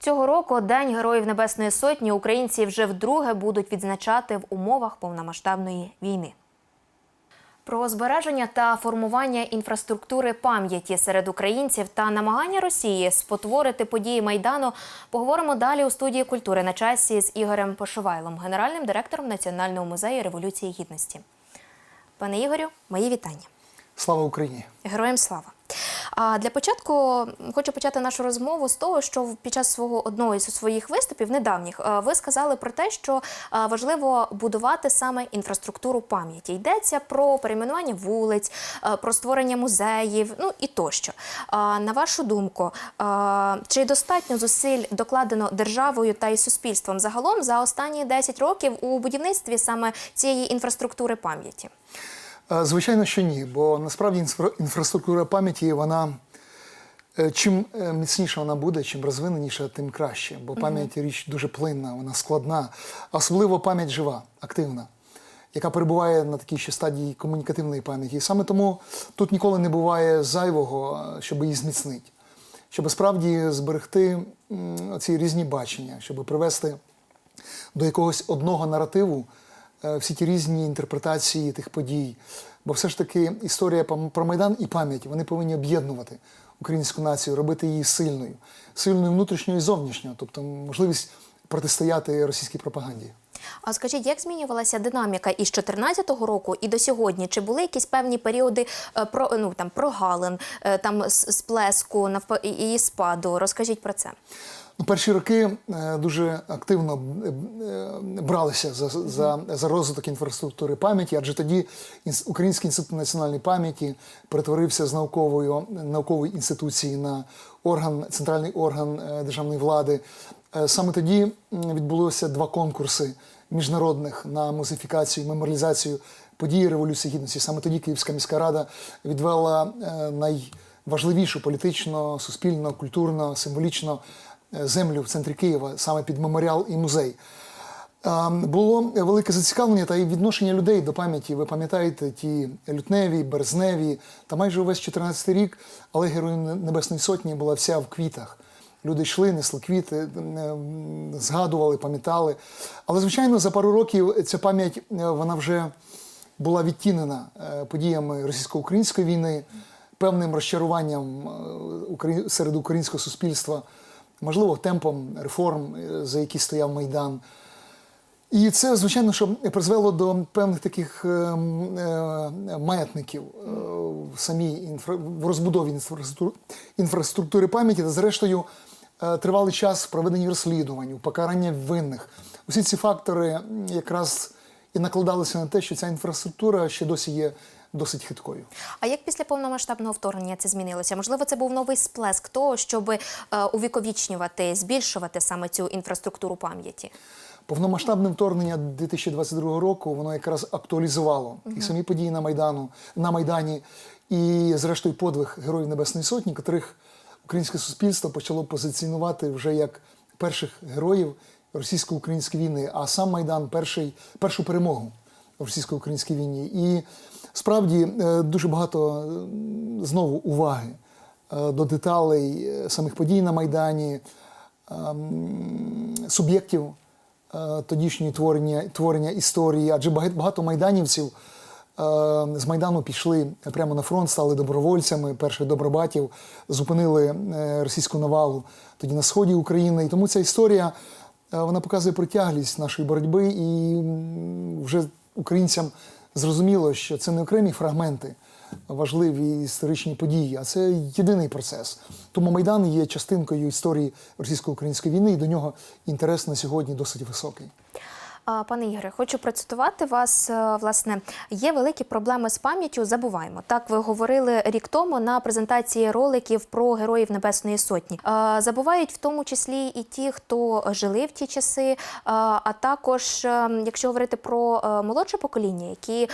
Цього року День Героїв Небесної Сотні українці вже вдруге будуть відзначати в умовах повномасштабної війни. Про збереження та формування інфраструктури пам'яті серед українців та намагання Росії спотворити події майдану поговоримо далі у студії культури на часі з Ігорем Пошивайлом, генеральним директором Національного музею Революції Гідності. Пане Ігорю, мої вітання. Слава Україні! Героям слава! А для початку хочу почати нашу розмову з того, що під час свого одного із своїх виступів недавніх е, ви сказали про те, що е, важливо будувати саме інфраструктуру пам'яті. Йдеться про перейменування вулиць, е, про створення музеїв, ну і тощо. На вашу думку, чи достатньо зусиль докладено державою та і суспільством загалом за останні 10 років у будівництві саме цієї інфраструктури пам'яті? Звичайно, що ні, бо насправді інфраструктура пам'яті вона е, чим е, міцніша вона буде, чим розвиненіша, тим краще. Бо пам'ять річ дуже плинна, вона складна, особливо пам'ять жива, активна, яка перебуває на такій ще стадії комунікативної пам'яті. І саме тому тут ніколи не буває зайвого, щоб її зміцнити, щоб справді зберегти ці різні бачення, щоб привести до якогось одного наративу всі ті різні інтерпретації тих подій. Бо все ж таки історія про Майдан і пам'ять вони повинні об'єднувати українську націю, робити її сильною, сильною внутрішньо і зовнішньо, тобто можливість протистояти російській пропаганді. А скажіть, як змінювалася динаміка із 2014 року і до сьогодні? Чи були якісь певні періоди е, про ну там прогалин, е, там сплеску і спаду? Розкажіть про це. Ну, перші роки е, дуже активно е, е, бралися за, за, за розвиток інфраструктури пам'яті, адже тоді Український інститут національної пам'яті перетворився з наукової, наукової інституції на орган, центральний орган державної влади. Саме тоді відбулося два конкурси міжнародних на музифікацію і меморіалізацію події Революції Гідності. Саме тоді Київська міська рада відвела е, найважливішу політично, суспільно, культурно, символічно землю в центрі Києва, саме під меморіал і музей. Е, Було велике зацікавлення та й відношення людей до пам'яті. Ви пам'ятаєте ті лютневі, березневі та майже увесь 14 рік, але Героїв Небесної Сотні була вся в квітах. Люди йшли, несли квіти, е, згадували, пам'ятали. Але, звичайно, за пару років ця пам'ять е, вона вже була відтінена е, подіями російсько-української війни, певним розчаруванням е, серед українського суспільства, можливо, темпом реформ, е, за які стояв Майдан. І це, звичайно, що призвело до певних таких е, е, маятників е, в самій інфра... в розбудові інфраструктури, інфраструктури пам'яті та, зрештою, е, тривалий час в проведенні розслідувань, покарання винних. Усі ці фактори якраз і накладалися на те, що ця інфраструктура ще досі є досить хиткою. А як після повномасштабного вторгнення це змінилося? Можливо, це був новий сплеск того, щоб е, увіковічнювати, збільшувати саме цю інфраструктуру пам'яті? Повномасштабне вторгнення 2022 року воно якраз актуалізувало і самі події на Майдану на Майдані, і зрештою подвиг Героїв Небесної Сотні, котрих українське суспільство почало позиціонувати вже як перших героїв російсько-української війни, а сам Майдан перший, першу перемогу в російсько-українській війні. І справді е, дуже багато е, знову уваги е, до деталей самих подій на Майдані, суб'єктів тодішньої творення, творення історії, адже багато, майданівців з Майдану пішли прямо на фронт, стали добровольцями перших добробатів, зупинили російську навалу тоді на сході України. І тому ця історія вона показує протяглість нашої боротьби, і вже українцям зрозуміло, що це не окремі фрагменти важливі історичні події, а це єдиний процес. Тому Майдан є частинкою історії російсько-української війни, і до нього інтерес на сьогодні досить високий. Пане Ігоре, хочу процитувати вас. Е, Власне, є великі проблеми з пам'яттю. Забуваємо. Так ви говорили рік тому на презентації роликів про героїв Небесної Сотні. Е, Забувають в тому числі і ті, хто жили в ті часи, е, а також, якщо говорити про молодше покоління, які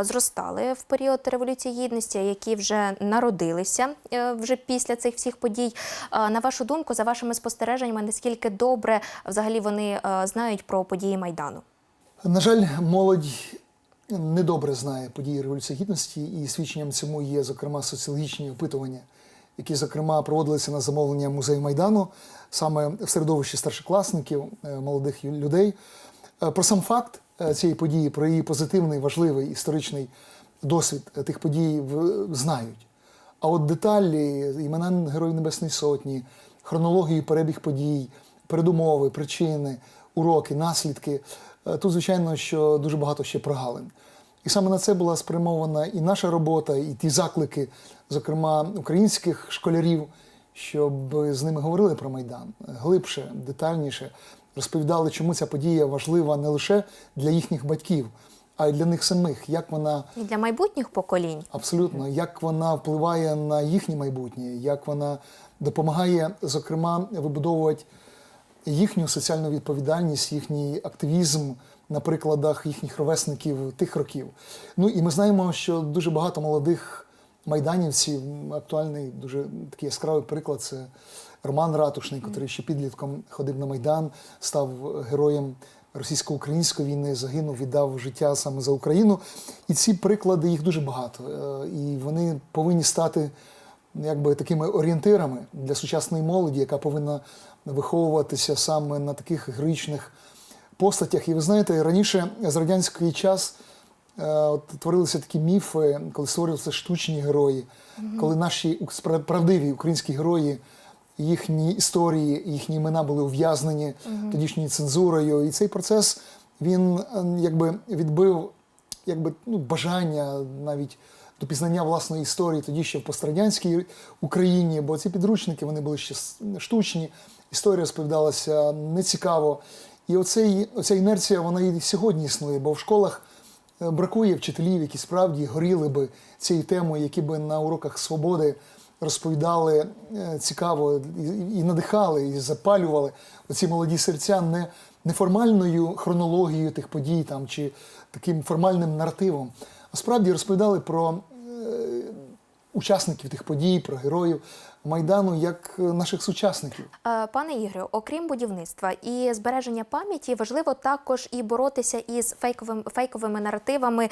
зростали в період революції гідності, які вже народилися вже після цих всіх подій. На вашу думку, за вашими спостереженнями, наскільки добре взагалі вони знають про події Майдану? На жаль, молодь недобре знає події Революції Гідності, і свідченням цьому є, зокрема, соціологічні опитування, які, зокрема, проводилися на замовлення музею Майдану. саме в середовищі старшокласників, е, молодих людей. Е, Про сам факт е, цієї події, про її позитивний, важливий історичний досвід тих подій знають. А от деталі, імена Героїв Небесної Сотні, хронологію, перебіг подій, передумови, причини, уроки, наслідки. е, Тут, звичайно, що дуже багато ще прогалин. І саме на це була спрямована і наша робота, і ті заклики, зокрема українських школярів, щоб з ними говорили про Майдан глибше, детальніше, розповідали, чому ця подія важлива не лише для їхніх батьків, а й для них самих, як вона І для майбутніх поколінь. Абсолютно, як вона впливає на їхнє майбутнє, як вона допомагає, зокрема, вибудовувати їхню соціальну відповідальність, їхній активізм на прикладах їхніх ровесників тих років. Ну і ми знаємо, що дуже багато молодих майданівців, актуальний дуже такий яскравий приклад це Роман Ратушний, який ще підлітком ходив на Майдан, став героєм російсько-української війни, загинув, віддав життя саме за Україну. І ці приклади їх дуже багато. Е, І вони повинні стати якби такими орієнтирами для сучасної молоді, яка повинна виховуватися саме на таких героїчних постатях. І ви знаєте, раніше з радянський час е, от, творилися такі міфи, коли створювалися штучні герої, коли наші правдиві українські герої. Їхні історії, їхні імена були ув'язнені тодішньою цензурою. І цей процес він е, якби відбив якби, ну, бажання навіть до пізнання власної історії тоді ще в пострадянській Україні, бо ці підручники вони були ще штучні, історія розповідалася нецікаво. І оцей, оця інерція вона і сьогодні існує, бо в школах е, бракує вчителів, які справді горіли би цією темою, які би на уроках свободи розповідали е, цікаво і, надихали, і запалювали оці молоді серця не неформальною хронологією тих подій там, чи таким формальним наративом, а справді розповідали про е, учасників тих подій, про героїв Майдану як е, наших сучасників. Е, Пане Ігорю, окрім будівництва і збереження пам'яті, важливо також і боротися із фейковим, фейковими наративами е,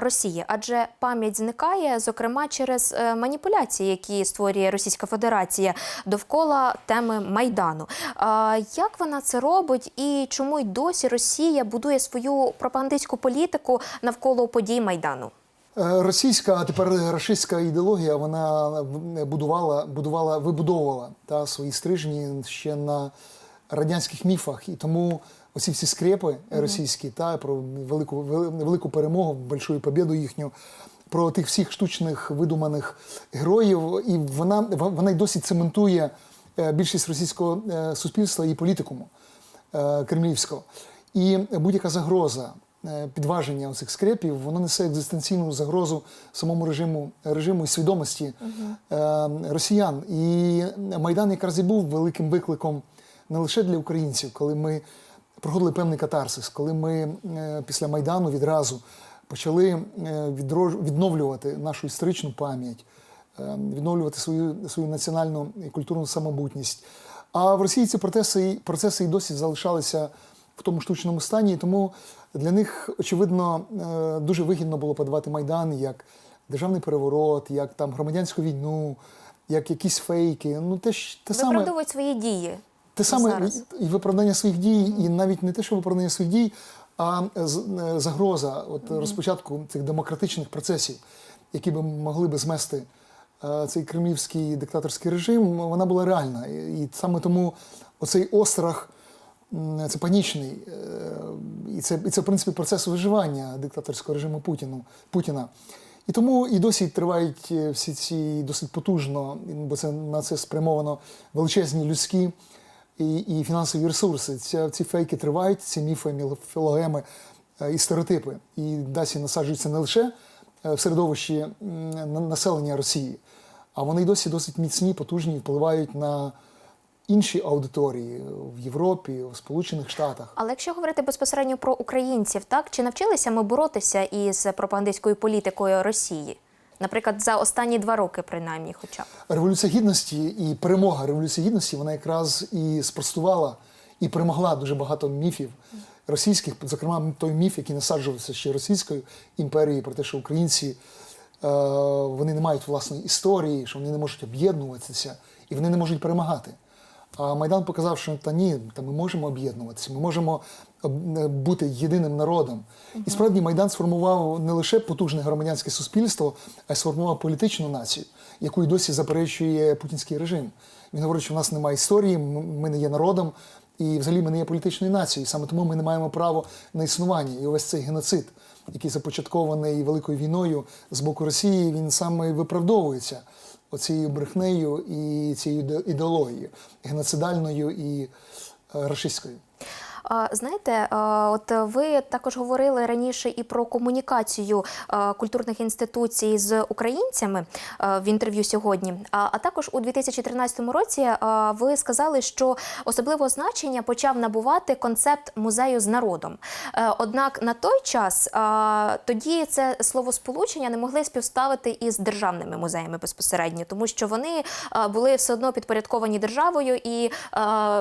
Росії, адже пам'ять зникає, зокрема через маніпуляції, які створює Російська Федерація довкола теми Майдану. Як вона це робить і чому й досі Росія будує свою пропагандистську політику навколо подій Майдану? Е, Російська, а тепер рашистська ідеологія, вона будувала, будувала, вибудовувала та, свої стрижні ще на радянських міфах. І тому оці всі скрепи російські та про велику, велику перемогу, большую побіду їхню, про тих всіх штучних видуманих героїв, і вона, вона й досі цементує е, більшість російського е, суспільства і політикуму кремлівського. І будь-яка загроза підваження цих скрепів, воно несе екзистенційну загрозу самому режиму, режиму і свідомості е, росіян. І Майдан якраз і був великим викликом не лише для українців, коли ми проходили певний катарсис, коли ми е, після Майдану відразу почали е, відновлювати нашу історичну пам'ять, е, відновлювати свою, свою національну і культурну самобутність. А в Росії ці процеси, процеси і досі залишалися в тому штучному стані, і тому для них, очевидно, е, дуже вигідно було подавати Майдан як державний переворот, як там громадянську війну, як якісь фейки. Ну, те, ж- те саме. Виправдовують свої дії. Те саме зараз. і виправдання своїх дій, і навіть не те, що виправдання своїх дій, а з- е, загроза от, розпочатку цих демократичних процесів, які би могли би змести е, цей кремлівський диктаторський режим, вона була реальна. І саме тому оцей острах це панічний. е, І це, і це, в принципі, процес виживання диктаторського режиму Путіну, Путіна. І тому і досі тривають е, всі ці досить потужно, бо це на це спрямовано величезні людські і, і фінансові ресурси. Ці, ці фейки тривають, ці міфи, міфологеми е, і стереотипи. І досі насаджуються не лише в середовищі населення Росії, а вони й досі досить міцні, потужні впливають на інші аудиторії в Європі, в Сполучених Штатах. Але якщо говорити безпосередньо про українців, так чи навчилися ми боротися із пропагандистською політикою Росії? Наприклад, за останні два роки, принаймні, хоча б Революція гідності і перемога Революції гідності вона якраз і спростувала і перемогла дуже багато міфів російських, зокрема той міф, який насаджувався ще російською імперією, про те, що українці е, вони не мають власної історії, що вони не можуть об'єднуватися і вони не можуть перемагати. А Майдан показав, що та ні, та ми можемо об'єднуватися, ми можемо е, бути єдиним народом. І справді Майдан сформував не лише потужне громадянське суспільство, а й сформував політичну націю, яку й досі заперечує путінський режим. Він говорить, що в нас немає історії, ми не є народом, і взагалі ми не є політичною нацією. Саме тому ми не маємо права на існування. І увесь цей геноцид, який започаткований великою війною з боку Росії, він саме виправдовується оцією брехнею і цією іде- ідеологією геноцидальною і е, рашистською. Знаєте, от ви також говорили раніше і про комунікацію культурних інституцій з українцями в інтерв'ю сьогодні. А також у 2013 році ви сказали, що особливого значення почав набувати концепт музею з народом. Е, Однак на той час тоді це словосполучення не могли співставити із державними музеями безпосередньо, тому що вони були все одно підпорядковані державою, і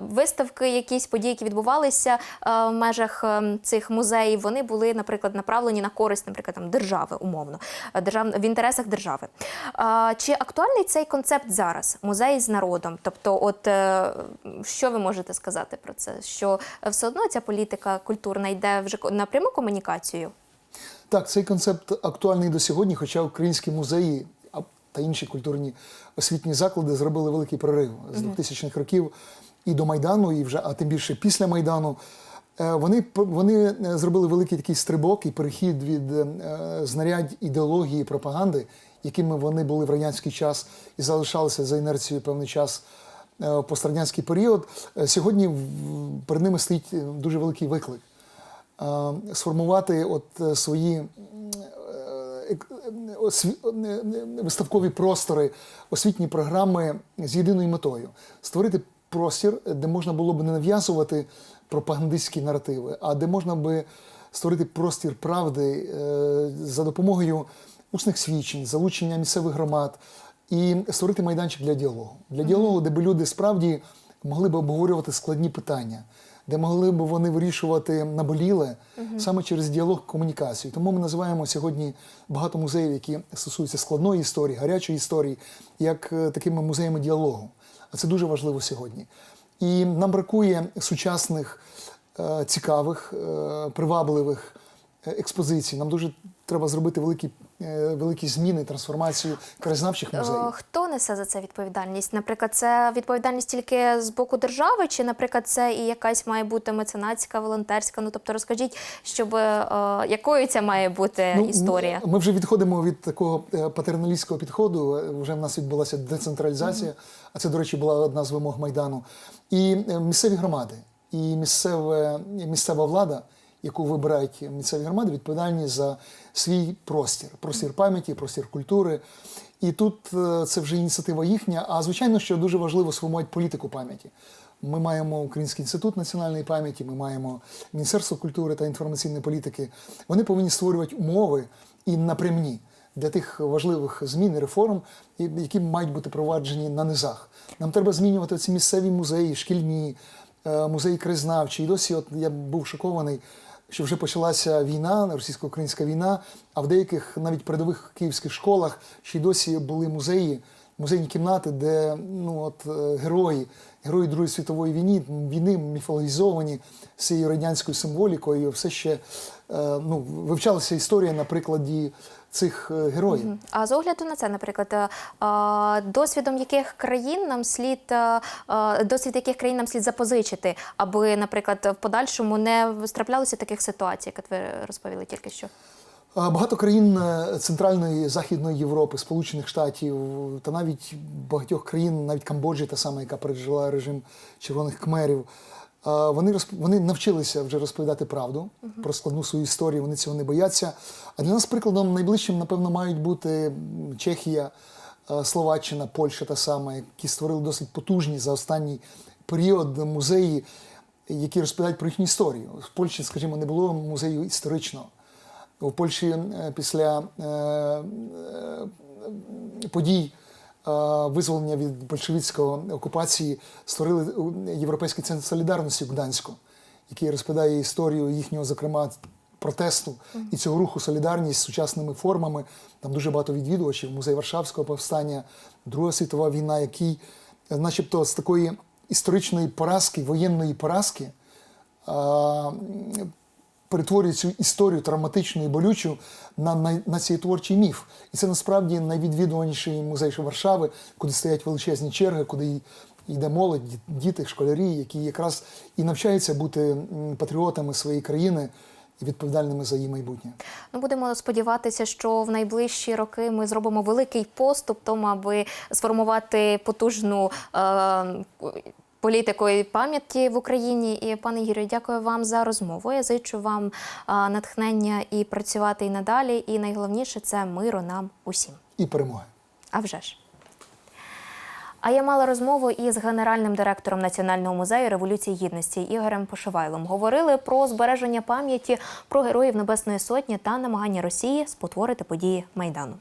виставки, якісь події, які відбувалися а, в межах ем, цих музеїв, вони були, наприклад, направлені на користь, наприклад, там держави, умовно, е, держав в інтересах держави. Чи актуальний цей концепт зараз? Музей з народом? Тобто, от е, що ви можете сказати про це? Що е, все одно ця політика культурна йде вже на пряму комунікацію? Так, цей концепт актуальний до сьогодні, хоча українські музеї та інші культурні освітні заклади зробили великий прорив з 2000-х років і до Майдану, і вже, а тим більше після Майдану. Е, Вони, вони е, зробили великий такий стрибок і перехід від е, знарядь ідеології, пропаганди, якими вони були в радянський час і залишалися за інерцією певний час в пострадянський період. Сьогодні перед ними стоїть дуже великий виклик сформувати от свої виставкові простори, освітні програми з єдиною метою створити простір, де можна було б не нав'язувати пропагандистські наративи, а де можна би створити простір правди е, за допомогою усних свідчень, залучення місцевих громад і створити майданчик для діалогу. Для діалогу, де б люди справді могли б обговорювати складні питання, де могли б вони вирішувати наболіле саме через діалог комунікацію. Тому ми називаємо сьогодні багато музеїв, які стосуються складної історії, гарячої історії, як е, такими музеями діалогу. А це дуже важливо сьогодні. І нам бракує сучасних, е, цікавих, е, привабливих е, експозицій. Нам дуже треба зробити великі, е, великі зміни, трансформацію краєзнавчих музеїв. Е, Хто несе за це відповідальність? Наприклад, це відповідальність тільки з боку держави, чи, наприклад, це і якась має бути меценатська, волонтерська? Ну тобто, розкажіть, щоб е, якою це має бути Ну, історія? Ми вже відходимо від такого патерналістського підходу. Вже в нас відбулася децентралізація, а це, до речі, була одна з вимог Майдану. І місцеві громади, і місцеве, місцева влада, яку вибирають місцеві громади, відповідальні за свій простір, простір пам'яті, простір культури. І тут е, це вже ініціатива їхня. А звичайно, що дуже важливо сформувати політику пам'яті. Ми маємо Український інститут національної пам'яті, ми маємо Міністерство культури та інформаційної політики. Вони повинні створювати умови і напрямні для тих важливих змін і реформ, які мають бути проваджені на низах. Нам треба змінювати ці місцеві музеї, шкільні, е, музеї краєзнавчі. І досі, от я був шокований, що вже почалася війна, російсько-українська війна, а в деяких навіть передових київських школах ще й досі були музеї, музейні кімнати, де ну, от, е, герої, герої Другої світової війни, війни міфологізовані цією радянською символікою, все ще е, ну, вивчалася історія на прикладі цих е, героїв. А з огляду на це, наприклад, е, досвідом яких країн нам слід е, досвід яких країн нам слід запозичити, аби, наприклад, в подальшому не траплялося таких ситуацій, як ви розповіли тільки що. Багато країн Центральної Західної Європи, Сполучених Штатів та навіть багатьох країн, навіть Камбоджі, та сама, яка пережила режим червоних кмерів. Вони розп... вони навчилися вже розповідати правду про складну свою історію. Вони цього не бояться. А для нас прикладом найближчим, напевно, мають бути Чехія, Словаччина, Польща та сама, які створили досить потужні за останній період музеї, які розповідають про їхню історію. В Польщі, скажімо, не було музею історичного. У Польщі е, після е, е, подій визволення від большевицької окупації створили е, Європейський центр солідарності в Гданську, який розповідає історію їхнього, зокрема, протесту і цього руху солідарність з сучасними формами. Там дуже багато відвідувачів, музей Варшавського повстання, Друга світова війна, який, е, начебто, з такої історичної поразки, воєнної поразки, перетворює цю історію травматичну і болючу на, на, на цей творчий міф. І це насправді найвідвідуваніший музей Варшави, куди стоять величезні черги, куди йде молодь, діти, школярі, які якраз і навчаються бути патріотами своєї країни і відповідальними за її майбутнє. Ну, будемо сподіватися, що в найближчі роки ми зробимо великий поступ тому, аби сформувати потужну е, політику і пам'яті в Україні. І пане Ігорю, дякую вам за розмову. Я зичу вам натхнення і працювати і надалі. І найголовніше це миру нам усім. І перемоги. А вже ж. А я мала розмову із генеральним директором Національного музею Революції Гідності Ігорем Пошивайлом. Говорили про збереження пам'яті про героїв Небесної Сотні та намагання Росії спотворити події Майдану.